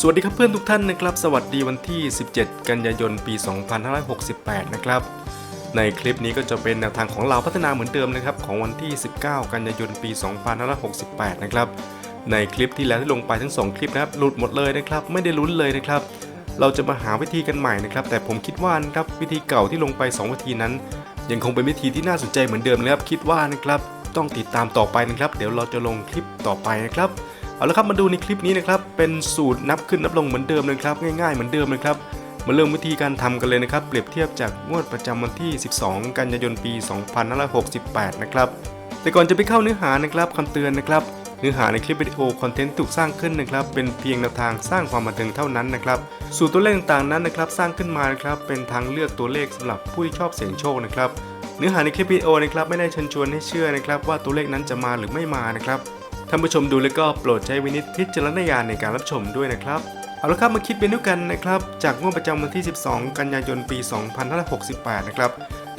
สวัสดีครับเพื่อนทุกท่านนะครับ สวัสดีวันที่ 17 กันยายนปี 2568 นะครับ ในคลิปนี้ก็จะเป็นแนวทางของเราพัฒนาเหมือนเดิมนะครับของวันที่ 19 กันยายนปี 2568 นะครับ ในคลิปที่แล้วที่ลงไปทั้ง 2 คลิปนะครับหลุดหมดเลยนะครับ ไม่ได้ลุ้นเลยนะครับ เราจะมาหาวิธีกันใหม่นะครับ แต่ผมคิดว่านะครับวิธีเก่าที่ลงไป 2 วิธีนั้น ยังคงเป็นวิธีที่น่าสนใจเหมือนเดิมนะครับ คิดว่านะครับต้องติดตามต่อไปนะครับ เดี๋ยวเราจะลงคลิปต่อไปนะครับ เอาละครับมาดูในคลิปนี้นะครับเป็นสูตรนับขึ้นนับลงเหมือนเดิมนะครับง่ายๆเหมือนเดิมนะครับมาเริ่มวิธีการทำกันเลยนะครับ เปรียบเทียบจากงวดประจำวันที่ 12 กันยายนปี 2568 นะครับแต่ก่อนจะไปเข้าเนื้อหานะครับคำเตือนนะครับ เนื้อหาในคลิปวิดีโอคอนเทนต์ถูกสร้างขึ้นนะครับ เป็นเพียงแนวทางสร้างความบันเทิงเท่านั้นนะครับ สูตรตัวเลขต่างๆนั้นนะครับ สร้างขึ้นมานะครับเป็นทางเลือกตัวเลขสำหรับผู้ที่ชอบเสี่ยงโชคนะครับเนื้อหาในคลิปวิดีโอนะครับไม่ได้เชิญชวนให้เชื่อนะครับ ว่าตัวเลขนั้นจะมาหรือไม่มานะครับ ท่านผู้ชมดูแล้วก็โปรดใช้วินิจพิจารณญาณในการรับชมด้วยนะครับ เอาละครับมาคิดเป็นด้วยกันนะครับ จากงวดประจำวันที่ 12 กันยายนปี 2568 นะครับ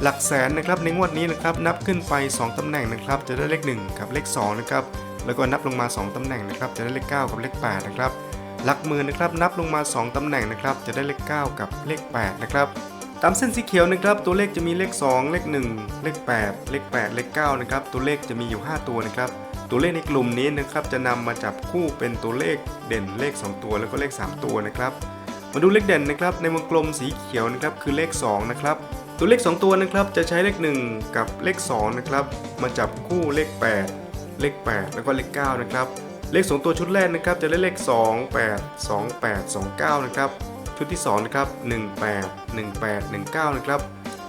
หลักแสนนะครับในงวดนี้นะครับนับขึ้นไป 2 ตำแหน่งนะครับจะได้เลข 1 กับเลข 2 นะครับ แล้วก็นับลงมา 2 ตำแหน่งนะครับจะได้เลข 9 กับเลข 8 นะครับ หลักหมื่นนะครับนับลงมา 2 ตำแหน่งนะครับจะได้เลข 9 กับเลข 8 นะครับตามเส้นสีเขียวนะครับตัวเลขจะมีเลข 2 เลข 1 เลข 8 เลข 8 เลข9นะครับตัวเลขจะมีอยู่ 5 ตัวนะครับ ตัวเลขในกลุ่มนี้นะครับจะนำมาจับคู่เป็นตัวเลขเด่นเลข 2 ตัวแล้วก็เลข 3 ตัวนะครับ มาดูเลขเด่นนะครับในวงกลมสีเขียวนะครับคือเลข 2 นะครับ ตัวเลข 2 ตัวนะครับจะใช้เลข 1 กับเลข2นะครับมาจับคู่เลข 8 เลข 8 แล้วก็เลข9นะครับเลข 2 ตัวชุดแรกนะครับจะได้เลข 2 8 2 8 2 9 นะครับชุดที่2นะครับ18 18 19 นะครับ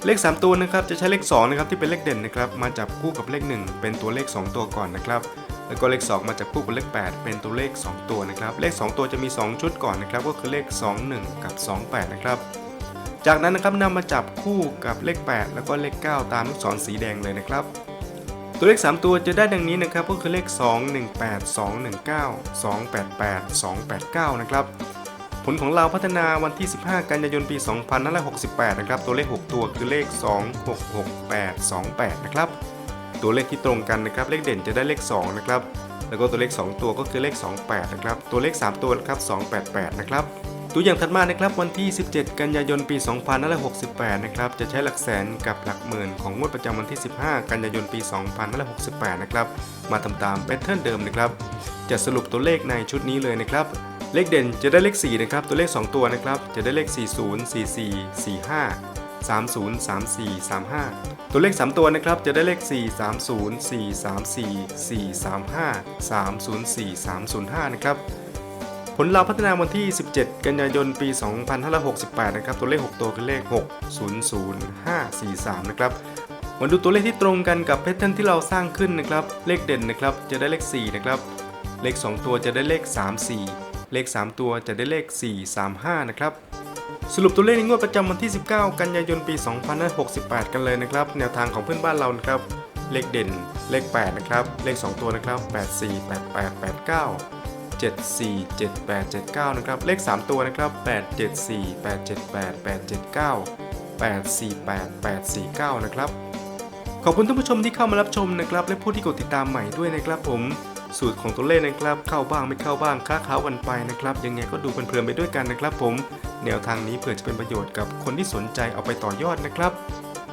เลข 3 ตัวนะครับจะใช้เลข2นะครับที่เป็นเลขเด่นนะครับมาจับคู่กับเลข 1 เป็นตัวเลข 2 ตัวก่อนนะครับแล้วก็เลข 2 มาจับคู่กับเลข 8 เป็นตัวเลข 2 ตัวนะครับเลข 2 ตัวจะมี 2 ชุดก่อนนะครับก็คือเลข 21 กับ 28 นะครับจากนั้นนะครับนำมาจับคู่กับเลข 8 แล้วก็เลข 9 ตามลูกศรสีแดงเลยนะครับ ตัวเลข 3 ตัวจะได้ดังนี้นะครับก็คือเลข 2 18 219 288 289 นะครับ ผลของเราพัฒนาวันที่ 15 กันยายนปี 2568 นะครับ ตัวเลข 6 ตัวคือเลข 266828 นะครับ ตัวเลขที่ตรงกันนะครับ เลขเด่นจะได้เลข 2 นะครับ แล้วก็ตัวเลข 2 ตัวก็คือเลข 28 นะครับ ตัวเลข 3 ตัวนะครับ 288 นะครับ ตัวอย่างถัดมานะครับวันที่ 17 กันยายนปี 2568 นะครับ จะใช้หลักแสนกับหลักหมื่นของงวดประจำวันที่ 15 กันยายนปี 2568 นะครับ มาทำตามแพทเทิร์นเดิมนะครับ จะสรุปตัวเลขในชุดนี้เลยนะครับ เลขเด่นจะได้เลข 4 นะครับ ตัวเลข 2 ตัวนะครับ จะได้เลข 40 44 45 30 34 35 ตัวเลข 3 ตัวนะครับ จะได้เลข 4 30 4 34 4 35 304 305 นะครับ ผลลัพธ์พัฒนาวันที่ 17 กันยายน ปี 2568 นะครับ ตัวเลข 6 ตัวคือเลข 600543 นะครับมาดูตัวเลขที่ตรงกันกับแพทเทิร์นที่เราสร้างขึ้นนะครับ เลขเด่นนะครับ จะได้เลข 4 นะครับ เลข 2 ตัวจะได้เลข 34 เลข 3 ตัวจะได้เลข 435 นะครับสรุปตัวเลขในงวดประจำวันที่ 19 กันยายนปี 2568 กันเลยนะครับ แนวทางของเพื่อนบ้านเรานะครับ เลขเด่น เลข 8 นะครับ เลข 2 ตัวนะครับ 84 88 89 74 78 79 นะครับ เลข 3 ตัวนะครับ 874 878 879 848 849 นะครับ ขอบคุณท่านผู้ชมที่เข้ามารับชมนะครับ และผู้ที่กดติดตามใหม่ด้วยนะครับผม สูตรของตัวเลขนะครับเข้าบ้างไม่เข้าบ้างค้าขาวันไปนะครับ ยังไงก็ดูเพลินๆไปด้วยกันนะครับ ผม แนวทางนี้เผื่อจะเป็นประโยชน์กับคนที่สนใจเอาไปต่อยอดนะครับ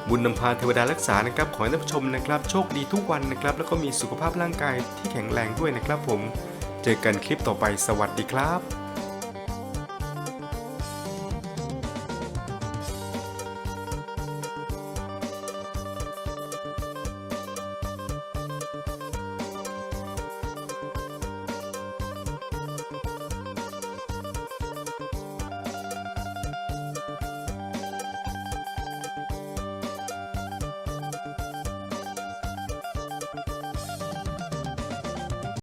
บุญนำพาเทวดารักษานะครับขอให้ท่านผู้ชมนะครับ โชคดีทุกวันนะครับ แล้วก็มีสุขภาพร่างกายที่แข็งแรงด้วยนะครับ ผม เจอกันคลิปต่อไปสวัสดีครับ